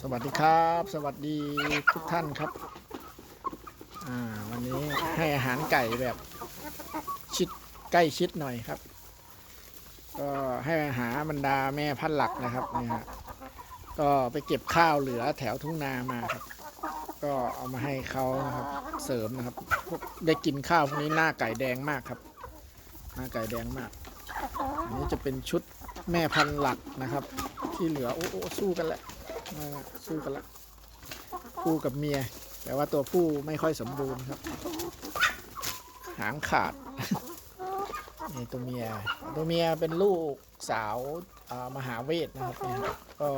สวัสดีครับ สวัสดีทุกท่านครับ อ่า วันนี้ให้อาหารไก่แบบชิดใกล้ชิดหน่อยครับ ก็ให้อาหารบรรดาแม่พันหลักนะครับนี่ฮะก็ไปเก็บข้าวเหลือแถวทุ่งนามาครับ ก็เอามาให้เขานะครับเสริมนะครับได้กินข้าวพวกนี้หน้าไก่แดงมากครับ หน้าไก่แดงมาก อันนี้จะเป็นชุดแม่พันหลักนะครับ ที่เหลือโอ้โอสู้กันแล้วอ่าสู้กันล้วคู่กับเมีย แต่ว่าตัวผู้ไม่ค่อยสมบูรณ์ครับ หางขาดนี่ตัวเมีย ตัวเมียเป็นลูกสาวมหาเวทนะครับก็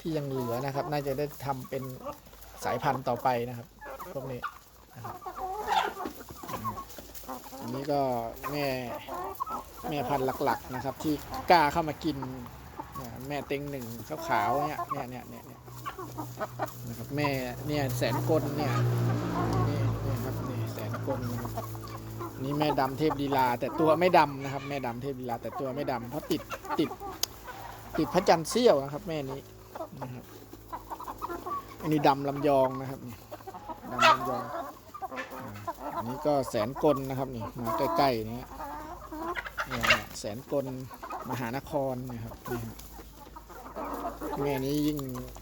ที่ยังเหลือนะครับ น่าจะได้ทำเป็นสายพันธุ์ต่อไปนะครับพวกนี้อันนี้ก็แม่แม่พันธุ์หลักๆนะครับ ที่กล้าเข้ามากิน แม่เต็งหนึ่งขาวๆเนี่ยเนี่ยเนี่ยเนี่ยเนี่ยนะครับแม่เนี่ยแสนกลเนี่ยนี่นี่ครับนี่แสนกลนะครับนี่แม่ดำเทพดีลา แต่ตัวไม่ดำนะครับ แม่ดำเทพดีลา แต่ตัวไม่ดำเพราะติดติดติดพระจันทร์เสี้ยวนะครับ แม่นี้นะครับอันนี้ดำลำยองนะครับดำลำยองอันนี้ก็แสนกลนะครับนี่มาใกล้ๆนี้เนี่ยแสนกลมหานครนะครับนี่ฮะ แม่นี้ยิ่ง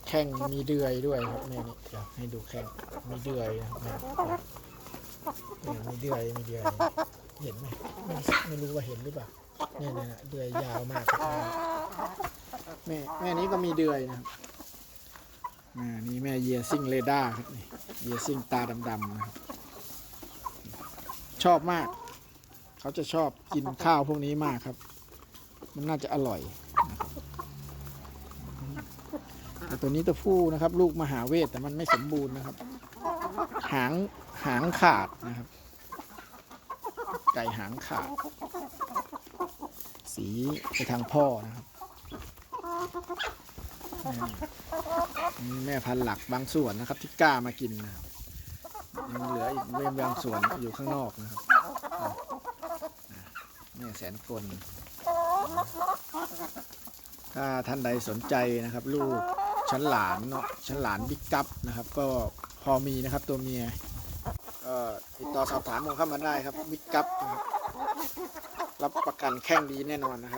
แข้งมีเดือยด้วยครับแม่นี้เดี๋ยวให้ดูแข้งมีเดือยนะครับแม่เนี่ยมีเดือยมีเดือยเห็นไหมไม่ไม่รู้ว่าเห็นหรือเปล่าเนี่ยเนี่ยเนี่ยเดือยยาวมากครับแม่แม่นี้ก็มีเดือยนะครับอ่านี่แม่เยียซิ่งเรดาร์ครับนี่เยียซิ่งตาดำๆนะครับชอบมาก เขาจะชอบกินข้าวพวกนี้มากครับ มันน่าจะอร่อยนะครับ แต่ตัวนี้ตัวผู้นะครับ ลูกมหาเวทแต่มันไม่สมบูรณ์นะครับ หางหางขาดนะครับ ไก่หางขาด สีไปทางพ่อนะครับนี่แม่พันธุ์หลักบางส่วนนะครับ ที่กล้ามากินนะครับยังเหลืออีกเว้นบางส่วนอยู่ข้างนอกนะครับแม่แสนกลถ้าท่านใดสนใจนะครับ ลูก ชั้นหลานเนาะชั้นหลานบิ๊กกัปนะครับ ก็พอมีนะครับตัวเมียก็ติดต่อสอบถามผมเข้ามาได้ครับบิ๊กกัปนะครับรับประกันแข้งดีแน่นอนนะครับ